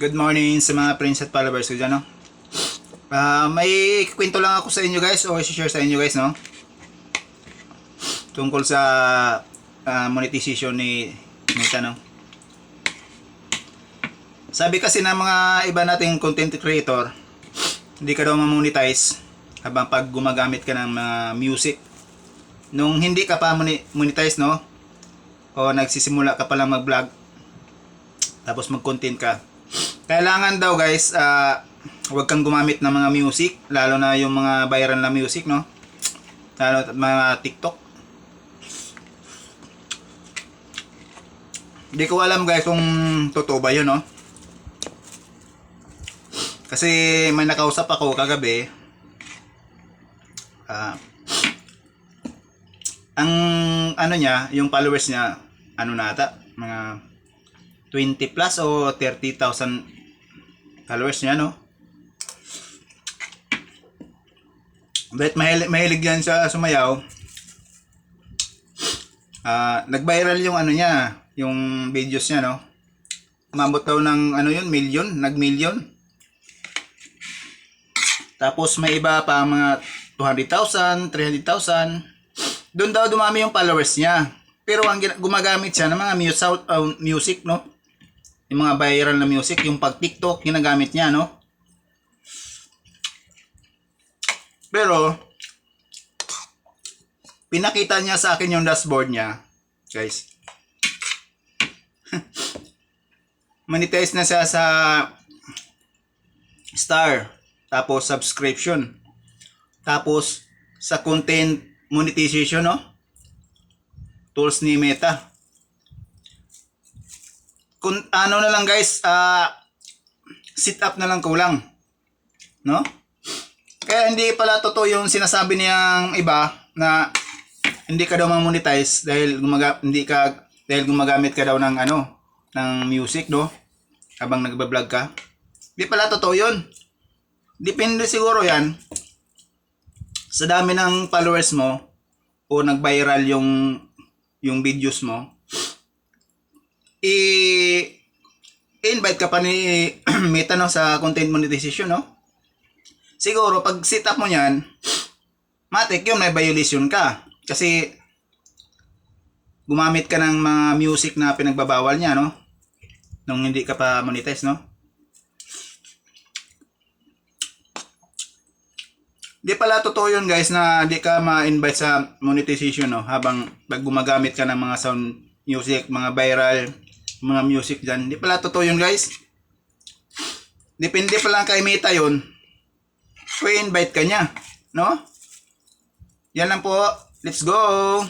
Good morning sa mga friends at followers ko dyan, no? Ah, may kwento lang ako sa inyo guys o share sa inyo guys, no? Tungkol sa ah, monetization ni Meta, no? Sabi kasi ng mga iba nating content creator, hindi ka daw mamonetize habang pag gumagamit ka ng mga music. Nung hindi ka pa monetize, no? O nagsisimula ka pa lang mag-vlog, tapos mag-content ka. Kailangan daw guys, ah, huwag kang gumamit ng mga music, lalo na yung mga viral na music, no? Lalo mga TikTok. Hindi ko alam guys kung totoo ba yun, no? Kasi may nakausap ako kagabi. Ah, ang ano niya, yung followers niya, ano nata, mga 20 plus o 30,000 followers niya, no? But mahilig, mahilig yan sa sumayaw. Ah, nag-viral yung ano niya, yung videos niya, no? Umabot daw ng ano yun, million, nag-million. Tapos may iba pa mga 200,000, 300,000. Doon daw dumami yung followers niya. Pero ang gumagamit siya ng mga music, uh, music no? Yung mga viral na music, yung pag TikTok, ginagamit niya, no? Pero, pinakita niya sa akin yung dashboard niya, guys. Monetize na siya sa star, tapos subscription, tapos sa content monetization, no? Tools ni Meta. Kung ano na lang guys, ah sit up na lang kulang. No? Kaya hindi pala totoo yung sinasabi niyang iba na hindi ka daw ma-monetize dahil gumaga, hindi ka dahil gumagamit ka daw ng ano ng music no habang nagba-vlog ka. Hindi pala totoo 'yun. Depende siguro 'yan sa dami ng followers mo o nag-viral yung yung videos mo. I invite ka pa ni Meta no sa content monetization no? siguro pag sit up mo yan, matik yun may violation ka. Kasi gumamit ka ng mga music na pinagbabawal niya, no? Nung hindi ka pa monetize, no? Di pala totoo yun guys na di ka ma-invite sa monetization no habang pag gumagamit ka ng mga sound music, mga viral, mga music dyan. Di pala totoo yun guys. Depende pa lang kay Meta yun i-invite ka niya. No? Yan lang po. Let's go!